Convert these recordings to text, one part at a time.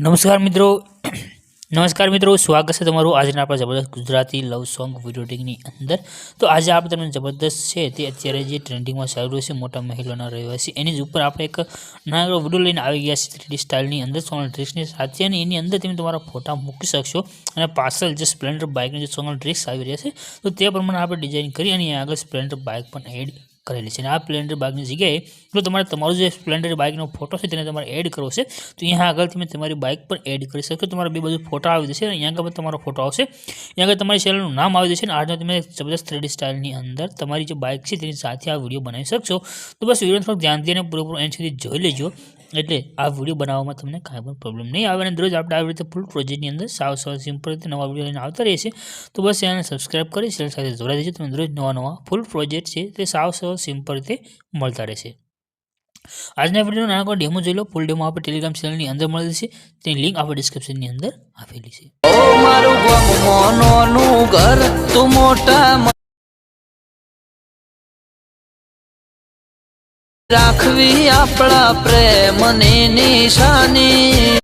નમસ્કાર મિત્રો. નમસ્કાર મિત્રો. સ્વાગત છે તમારું આજના આપણા જબરદસ્ત ગુજરાતી લવ સોંગ વીડિયો અંદર. તો આજે આપણે તમને જબરદસ્ત છે તે અત્યારે જે ટ્રેન્ડિંગમાં ચાલી રહ્યું છે મોટા મહિલાના રહેવાસી. એની જ ઉપર આપણે એક નાનો વીડિયો લઈને આવી ગયા છે થ્રીડી સ્ટાઇલની અંદર, સોનલ ડ્રિક્સની સાથે. અને એની અંદર તમે તમારા ફોટા મૂકી શકશો. અને પાછળ જે સ્પ્લેન્ડર બાઇકની જે સોનલ ડ્રિક્સ આવી રહ્યા છે, તો તે પ્રમાણે આપણે ડિઝાઇન કરી અને આગળ સ્પ્લેન્ડર બાઇક પણ એડ કરેલી છે અને આ સ્પ્લેન્ડર બાઇકની જગ્યાએ જો તમારે તમારો જે સ્પ્લેન્ડર બાઇકનો ફોટો છે તેને તમારે એડ કરવો છે, તો અહીંયા આગળ તમે તમારી બાઇક પર એડ કરી શકો તમારા બે બધું ફોટા આવી જશે અને અહીંયા આગળ તમારો ફોટો આવશે. અહીંયા આગળ તમારી ચેનલનું નામ આવી જશે અને આજનો તમે જબરદસ્ત થ્રીડી સ્ટાઇલની અંદર તમારી જે બાઇક છે તેની સાથે આ વીડિયો બનાવી શકશો. તો બસ વીડિયો થોડુંક ધ્યાન દઈને પૂરેપૂરો એન્ડ સુધી જોઈ લેજો. એટલે આ વીડિયો બનાવવામાં તમને કાંઈ પણ પ્રોબ્લેમ નહીં આવે અને દરરોજ આપણે આવી રીતે ફૂલ પ્રોજેક્ટની અંદર સાવ સાવ સિમ્પલ રીતે નવા વીડિયો લઈને આવતા છીએ. તો બસ એને સબસ્ક્રાઇબ કરી, ચેનલ સાથે જોડાઈ દેજો તમને દરરોજ નવા નવા ફૂલ પ્રોજેક્ટ છે તે સાવ સાવ સિમ્પલ રીતે મળતા રહેશે. આજના વિડીયોનો નાનકડો ડેમો જોઈ લો. ફૂલ ડેમો આપણે ટેલિગ્રામ ચેનલની અંદર મળી છે. તેની લિંક આપણે ડિસ્ક્રિપ્શનની અંદર આપેલી છે. રાખવી આપણા પ્રેમની નિશાની.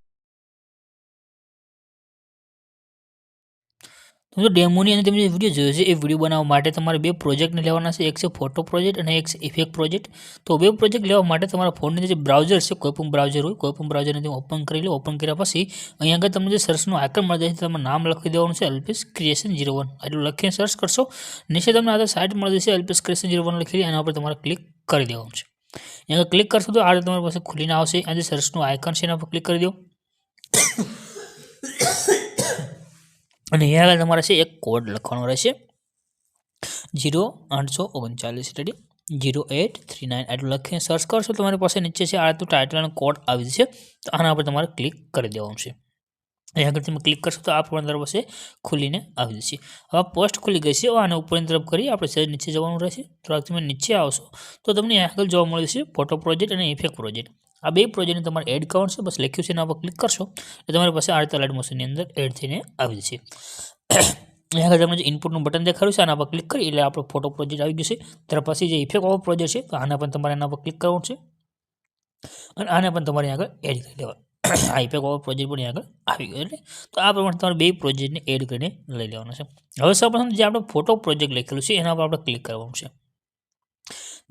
તો ડેમોની અને તમે જે વીડિયો જોયો છે, એ વીડિયો બનાવવા માટે તમારે બે પ્રોજેક્ટને લેવાના છે. એક છે ફોટો પ્રોજેક્ટ અને એક છે ઇફેક્ટ પ્રોજેક્ટ. તો બે પ્રોજેક્ટ લેવા માટે તમારા ફોનની જે બ્રાઉઝર છે કોઈપણ બ્રાઉઝર હોય કોઈપણ બ્રાઉઝરને તમે ઓપન કરી લો ઓપન કર્યા પછી અહીંયા આગળ તમને જે સર્ચનું આઇકન મળી જશે તમારે નામ લખી દેવાનું છે એલપીએસ ક્રિએશન જીરો વન એટલું લખીને સર્ચ કરશો, નીચે તમને આ સાઇટ મળી જશે એલપીએસ ક્રિએશન ઝીરો વન લખી એના ઉપર તમારે ક્લિક કરી દેવાનું છે. અહીંયા ક્લિક કરશો તો આ રીતે તમારી પાસે ખુલીને આવશે. આ જે સર્ચનું આઇકન છે એના પર ક્લિક કરી દો. અને અહીંયા આગળ તમારે છે એક કોડ લખવાનો રહેશે. જીરો આઠસો ઓગણચાલીસ ready zero at three nine આટલું લખીને સર્ચ કરશો તમારી પાસે નીચે છે આ તો ટાઇટલ અને કોડ આવી જશે. તો આના પર તમારે ક્લિક કરી દેવાનું છે. અહીંયા આગળ તમે ક્લિક કરશો તો આ પ્રમાણે તમારી પાસે ખુલીને આવી જશે. હવે પોસ્ટ ખુલી ગઈ છે, આને ઉપરની તરફ કરી આપણે સહેજ નીચે જવાનું રહેશે. થોડાક તમે નીચે આવશો તો તમને અહીં આગળ જોવા મળે છે ફોટો પ્રોજેક્ટ અને ઇફેક્ટ પ્રોજેક્ટ આ બે પ્રોજેક્ટને તમારે એડ કરવાનું છે, બસ લખ્યું છે એના પર ક્લિક કરશો એટલે તમારી પાસે આ રીતે લાઇટ મોશનની અંદર એડ થઈને આવી જશે. અહીંયા આગળ તમને જે ઇનપુટનું બટન દેખાડ્યું છે, આના પર ક્લિક કરી એટલે આપણો ફોટો પ્રોજેક્ટ આવી ગયો છે. ત્યાર પછી જે ઇફેક્ટ વાળો પ્રોજેક્ટ છે, તો આના પણ તમારે એના પર ક્લિક કરવાનું છે. અને આને પણ તમારે આગળ એડ કરી દેવા આ ઇફેક્ટ વાળો પ્રોજેક્ટ પણ આગળ આવી ગયો એટલે તો આ પ્રમાણે તમારે બે પ્રોજેક્ટને એડ કરીને લઈ લેવાના છે. હવે સૌપ્રથમ જે આપણે ફોટો પ્રોજેક્ટ લખેલું છે એના પર આપણે ક્લિક કરવાનું છે.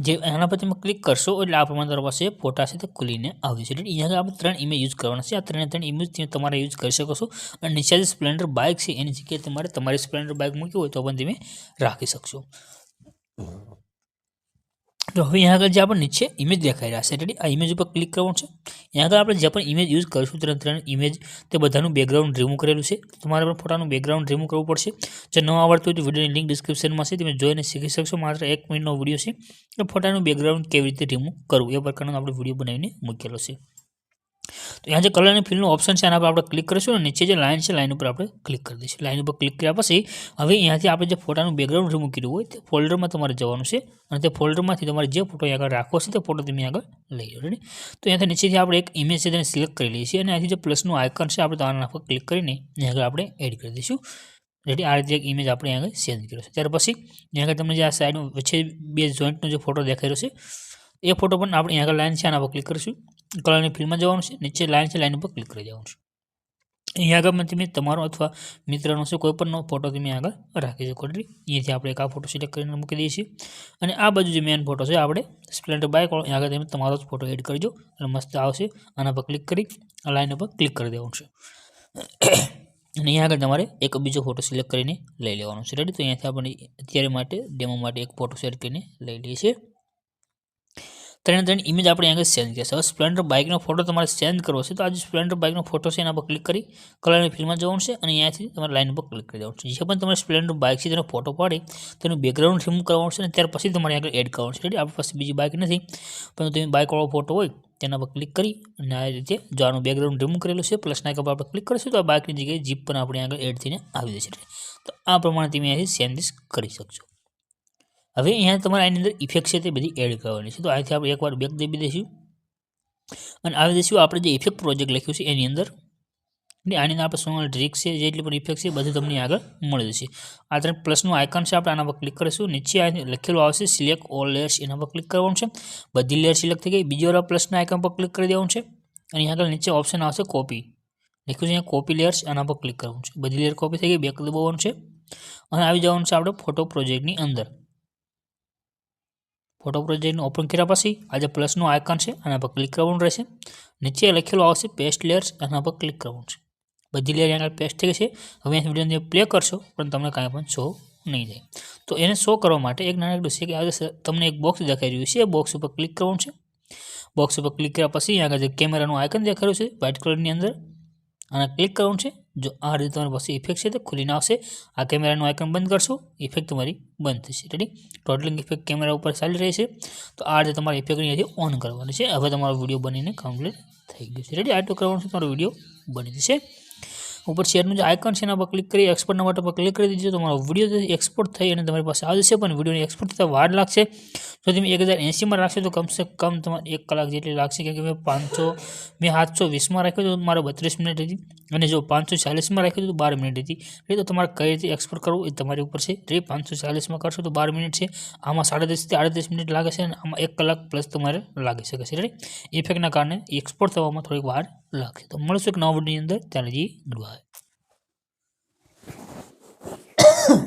જે એના પર તમે ક્લિક કરશો એટલે આ પ્રમાણે તમારી પાસે ફોટા છે તે ખુલીને આવી છે એટલે અહીંયા આપણે ત્રણ ઇમેજ યુઝ કરવાના છે. આ ત્રણે ત્રણ ઇમેજ તમારે યુઝ કરી શકો છો. અને નીચે જે સ્પ્લેન્ડર બાઇક છે એની જગ્યાએ તમારે તમારી સ્પ્લેન્ડર બાઇક મૂકી હોય તો પણ તમે રાખી શકશો. તો હવે અહીંયા આગળ જે આપણે નીચે ઇમેજ દેખાઈ રહ્યા છે. રેડી આ ઇમેજ ઉપર ક્લિક કરવાનું છે. અહીંયા આગળ આપણે જે પણ ઇમેજ યુઝ કરીશું, ત્રણ ત્રણ ઇમેજ તે બધાનું બેકગ્રાઉન્ડ રિમૂવ કરેલું છે. તમારે પણ ફોટાનું બેકગ્રાઉન્ડ રિમૂવ કરવું પડશે. જો ન આવડતું હોય તો વિડીયોની લિંક ડિસ્ક્રિપ્શનમાં છે. તમે જોઈને શીખી શકશો. માત્ર એક મિનિટનો વીડિયો છે. તો ફોટાનું બેકગ્રાઉન્ડ કેવી રીતે રિમૂવ કરવું, એ પ્રકારનો આપણે વીડિયો બનાવીને મૂકેલો છે. તો અહીંયા જે કલર અને ફિલનું ઓપ્શન છે એના પર આપણે ક્લિક કરીશું અને નીચે જે લાઇન છે લાઇન ઉપર આપણે ક્લિક કરી દઈશું. લાઇન ઉપર ક્લિક કર્યા પછી, હવે અહીંયાથી આપણે જે ફોટાનું બેકગ્રાઉન્ડ જે કર્યું હોય, તે ફોલ્ડરમાં તમારે જવાનું છે અને તે ફોલ્ડરમાંથી તમારે જે ફોટો આગળ રાખવો છે, તે ફોટો તમે આગળ લઈ લો. રેડી તો અહીંયાથી નીચેથી આપણે એક ઇમેજ છે, તેને સિલેક્ટ કરી લઈએ છીએ અને અહીંથી જે પ્લસનું આઇકન છે, આપણે તમારા પર ક્લિક કરીને અહીં આગળ આપણે એડ કરી દઈશું. રેડી આ રીતે એક ઇમેજ આપણે આગળ સેન્ડ કર્યો છે. ત્યાર પછી, અહીંયા આગળ તમને જે આ સાઈડ વચ્ચે બે જોઈન્ટનો જે ફોટો દેખાઈ રહ્યો છે, એ ફોટો પણ આપણે આગળ લાઈન છે, આના પર ક્લિક કરીશું. કલરની ફિલ્મમાં જવાનું છે, નીચે લાઈન છે, લાઈન ઉપર ક્લિક કરી દેવાનું છે. અહીંયા આગળ તમે તમારો અથવા મિત્રનો છે, કોઈ પણનો ફોટો તમે આગળ રાખી શકો. એટલે અહીંયાથી આપણે એક આ ફોટો સિલેક્ટ કરીને મૂકી દઈએ છીએ. અને આ બાજુ જે મેન ફોટો છે, આપણે સ્પ્લેન્ડર બાઇક આગળ તમે તમારો જ ફોટો એડ કરજો. અને મસ્ત આવશે, આના પર ક્લિક કરી, આ લાઈન ઉપર ક્લિક કરી દેવાનું છે. અને અહીંયા આગળ તમારે એક બીજો ફોટો સિલેક્ટ કરીને લઈ લેવાનો છે. રેડી તો અહીંયાથી આપણે અત્યારે માટે ડેમો માટે એક ફોટો સેટ કરીને લઈ લઈએ છીએ. ત્રણ ત્રણ ઇમેજ આપણે આગળ સેન્ડ કરીએ હવે સ્પ્લેન્ડર બાઇકનો ફોટો તમારે સેન્ડ કરવો છે, તો આ જે સ્પ્લેન્ડર બાઇકનો ફોટો છે એના પર ક્લિક કરી કલરની ફિલ્મમાં જવાનું છે અને અહીંયાથી તમારે લાઇન પર ક્લિક કરી દેવાનું છે. જે પણ તમારે સ્પ્લેન્ડર બાઇક છે તેનો ફોટો પાડી, તેનું બેકગ્રાઉન્ડ રિમૂવ કરવાનું છે અને ત્યાર પછી તમારે આગળ એડ કરવાનું છે. આપણી પાસે બીજી બાઇક નથી પણ તમે બાઇકવાળો ફોટો હોય, તેના પર ક્લિક કરી અને આ રીતે જો આનું બેકગ્રાઉન્ડ રિમૂવ કરેલું છે પ્લસના એક આપણે ક્લિક કરીશું, તો આ બાઇકની જગ્યાએ જીપ પણ આપણે આગળ એડ થઈને આવી જશે. તો આ પ્રમાણે તમે અહીંથી સેન્ડ કરી શકશો. હવે અહીંયા તમારે આની અંદર ઇફેક્ટ છે તે બધી એડ કરવાની છે. તો અહીંથી આપણે એકવાર બેક દેવી દઈશું. અને આવી દઈશું આપણે જે ઇફેક્ટ પ્રોજેક્ટ લખ્યું છે એની અંદર અને આની અંદર આપણે સોનલ ડ્રિક્સ છે, જેટલી પણ ઇફેક્ટ છે બધું તમને આગળ મળી જશે. આ ત્રણ પ્લસનું આઇકન છે, આપણે આના પર ક્લિક કરીશું. નીચે લખેલું આવશે સિલેક્ટ ઓલ લેયર્સ એના પર ક્લિક કરવાનું છે. બધી લેયર સિલેક્ટ થઈ ગઈ. બીજી વાર પ્લસના આઇકન પર ક્લિક કરી દેવાનું છે. અને આગળ નીચે ઓપ્શન આવશે કોપી લખ્યું છે અહીંયા કોપી લેયર્સ આના પર ક્લિક કરવાનું છે. બધી લેયર કોપી થઈ ગઈ બેક દબાવવાનું છે. અને આવી જવાનું છે આપણે ફોટો પ્રોજેક્ટની અંદર. ફોટો પ્રોજેક્ટને ઓપન કર્યા પછી આ જે પ્લસનું આઇકન છે આના પર ક્લિક કરવાનું રહેશે. નીચે લખેલું આવશે પેસ્ટ લેયર્સ આના પર ક્લિક કરવાનું છે. બધી લેયર આગળ પેસ્ટ થઈ ગઈ છે. હવે વિડીયોની પ્લે કરશો પણ તમને કાંઈ પણ શો નહીં જાય. તો એને શો કરવા માટે એક નાનકડું છે કે આ તમને એક બોક્સ દેખાઈ રહ્યું છે. બોક્સ ઉપર ક્લિક કરવાનું છે. બોક્સ ઉપર ક્લિક કર્યા પછી આગળ જે કેમેરાનું આઇકન દેખાયું છે વ્હાઇટ કલરની અંદર આને ક્લિક કરવાનું છે. જો આ રીતે તમારી પાસે ઇફેક્ટ છે તે ખુલીને આવશે. આ કેમેરાનું આઇકન બંધ કરશો. ઇફેક્ટ તમારી બંધ થશે. રેડી ટોટલિંગ ઇફેક્ટ કેમેરા ઉપર ચાલી રહી છે. તો આ રીતે તમારે ઇફેક્ટની અહીંયાથી ઓન કરવાની છે. હવે તમારો વીડિયો બનીને કમ્પ્લીટ થઈ ગયું છે. રેડી આટલું કરવાનું છે. તમારો વીડિયો બની જશે. ઉપર શેરનું જે આઇકન છે એના પર ક્લિક કરી એક્સપોર્ટના બટન પર ક્લિક કરી દીજો. તમારો વીડિયો એક્સપોર્ટ થઈ અને તમારી પાસે આવી જશે પણ વિડીયોને એક્સપોર્ટ થતાં વાર લાગશે. જો તમે એક હજાર એંસીમાં રાખશો તો કમસે કમ તમારે એક કલાક જેટલી લાગશે કેમ કે મેં પાંચસો, મેં સાતસો વીસમાં રાખ્યો તો મારે બત્રીસ મિનિટ હતી. અને જો પાંચસો ચાલીસમાં રાખ્યું તો બાર મિનિટ હતી. એટલે તો તમારે કઈ રીતે એક્સપોર્ટ કરવું એ તમારી ઉપર છે. એટલે પાંચસો ચાલીસમાં કરશો તો બાર મિનિટ છે. આમાં સાડત્રીસથી આડત્રીસ મિનિટ લાગે છે અને આમાં એક કલાક પ્લસ તમારે લાગી શકે છે. રેડી ઇફેક્ટના કારણે એક્સપોર્ટ થવામાં થોડીક વાર લાગશે તો મળશું એક નવા વિડીયોની અંદર. ત્યાં લગી ગુડ બાય.